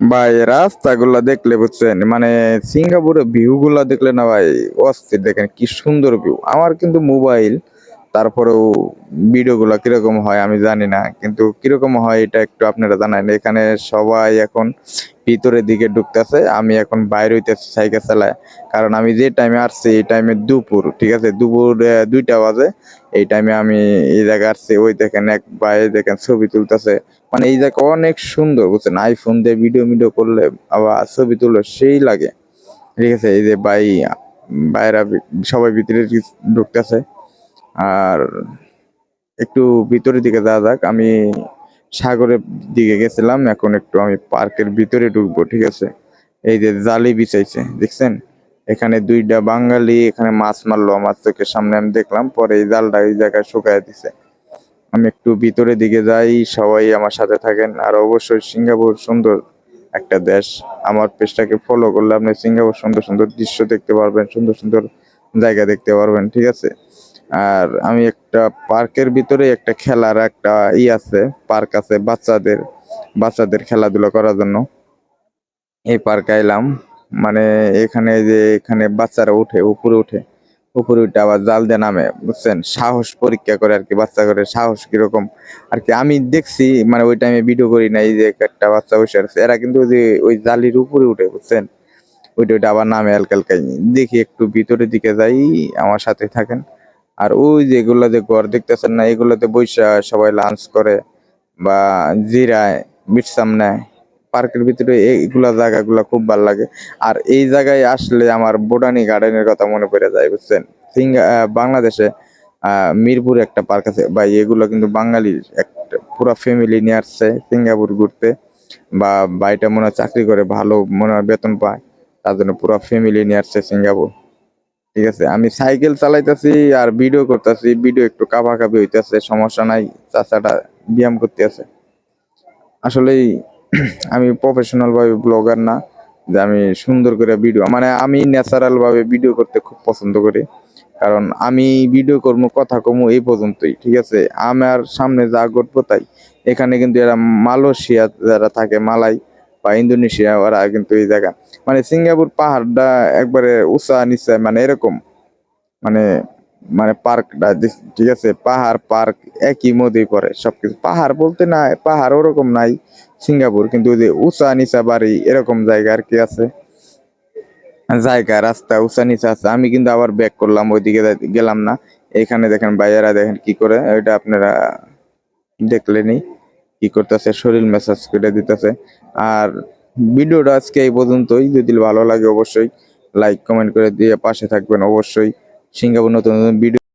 ভাই, রাস্তাগুলা দেখলে বুঝছেন মানে সিঙ্গাপুরের ভিউ গুলা দেখলে না ভাই, অস্থির দেখেন, কি সুন্দর ভিউ আমার কিন্তু মোবাইল তারপরেও ভিডিও গুলা কীরকম হয় আমি জানি না, কিন্তু কীরকম হয় এটা একটু আপনারা জানান। এখানে সবাই এখন ভিতরের দিকে ঢুকতেছে, আমি এখন বাইরে হইতেছি সাইকেল চালায়। কারণ আমি যে টাইমে আসছি, এই টাইমে দুপুর, ঠিক আছে? দুপুর দুইটা বাজে, এই টাইমে আমি এই জায়গায় আসছি, ওই দেখেন এক ভাই দেখেন ছবি তুলতেছে। মানে এই জায়গা অনেক সুন্দর, বুঝছেন? আইফোন দিয়ে ভিডিও ভিডিও করলে আবার ছবি তুললে সেই লাগে। ঠিক আছে? এই যে ভাই বাইরা সবাই ভিতরে ঢুকতেছে। আর একটু ভিতরের দিকে যাওয়া যাক, আমি সাগরের দিকে গেছিলাম, এখন একটু আমি পার্কের ভিতরে ঢুকবো, ঠিক আছে? এই যে জালি বিছাইছে, দেখছেন? এখানে দুইটা বাঙালি এখানে মাছ মারলো আমার চোখের সামনে, আমি দেখলাম, পরে এই জালটা এই জায়গায় শুকায় দিছে। আমি একটু ভিতরের দিকে যাই, সবাই আমার সাথে থাকেন, আর অবশ্যই সিঙ্গাপুর সুন্দর একটা দেশ। আমার পেজটাকে ফলো করলে আপনি সিঙ্গাপুর সুন্দর সুন্দর দৃশ্য দেখতে পারবেন, সুন্দর সুন্দর জায়গা দেখতে পারবেন, ঠিক আছে? আর আমি একটা পার্কের ভিতরে একটা খেলার একটা ই আছে, পার্ক আছে বাচ্চাদের বাচ্চাদের খেলাধুলা করার জন্য। এই পার্কে এলাম মানে এখানে যে এখানে বাচ্চারা উঠে, উপরে উঠে উপরে উঠে আবার জাল দিয়ে নামে, বুঝছেন? সাহস পরীক্ষা করে আর কি, বাচ্চা করে সাহস কীরকম? আর কি, আমি দেখছি মানে ওই টাইমে ভিডিও করি না এই যে একটা বাচ্চা বসে আছে। এরা কিন্তু ওই যে, ওই জালির উপরে উঠে, বুঝছেন? ওইটা ওইটা আবার নামে হালকালকাই দেখি একটু ভিতরের দিকে যাই, আমার সাথে থাকেন। আর ওই যে এগুলো যে ঘর দেখতেছেন না, এগুলোতে বৈশা সবাই লাঞ্চ করে বা জিরায় বিশ্রাম নেয় পার্কের ভিতরে এইগুলা জায়গাগুলো খুব ভালো লাগে। আর এই জায়গায় আসলে আমার বোটানি গার্ডেনের কথা মনে পড়ে যায়, বুঝছেন? সিঙ্গা বাংলাদেশে মিরপুরে একটা পার্ক আছে। ভাই, এগুলো কিন্তু বাঙালির একটা, পুরো ফ্যামিলি নিয়ে আসছে সিঙ্গাপুর ঘুরতে। বা বাড়িটা মনে চাকরি করে, ভালো মনে বেতন পায়। তার জন্য পুরো ফ্যামিলি নিয়ে আসছে সিঙ্গাপুর। ঠিক আছে, আমি সাইকেল চালাইতেছি আর ভিডিও করতেছি ভিডিও একটু কাঁপাকাঁপি হইতেছে, সমস্যা নাই, চাচাটা ব্যায়াম করতে আছে আসলেই আমি প্রফেশনাল ভাবে ব্লগার না, যে আমি সুন্দর করে ভিডিও মানে আমি ন্যাচারাল ভাবে ভিডিও করতে খুব পছন্দ করি, কারণ আমি ভিডিও করব, কথা কমু এই পর্যন্তই, ঠিক আছে? আমার সামনে যা ঘটবো তাই। এখানে কিন্তু এরা মালয়েশিয়া যারা থাকে, মালাই বা ইন্দোনেশিয়া ওরা কিন্তু এই জায়গা। মানে সিঙ্গাপুর পাহাড়টা একবারে উঁচা নিচা মানে এরকম মানে মানে পার্কটা ঠিক আছে, পাহাড়, পার্ক, একই মধ্যেই পড়ে সবকিছু। পাহাড় বলতে না পাহাড় ওরকম নাই সিঙ্গাপুর, কিন্তু ওই যে উঁচা নিচা বাড়ি এরকম জায়গা আর কি আছে। জায়গা, রাস্তা উঁচা নিচা আছে। আমি কিন্তু আবার ব্যাক করলাম, ওইদিকে গেলাম না। এখানে দেখেন ভাইয়ারা দেখেন কি করে, ওইটা আপনারা দেখলেনি কি করতেছে, শরীর মেসাজ করে দিতেছে। আর ভিডিওটা আজকে এই পর্যন্তই। যদি ভালো লাগে অবশ্যই লাইক কমেন্ট করে দিয়ে পাশে থাকবেন। অবশ্যই সিঙ্গাপুর নতুন নতুন ভিডিও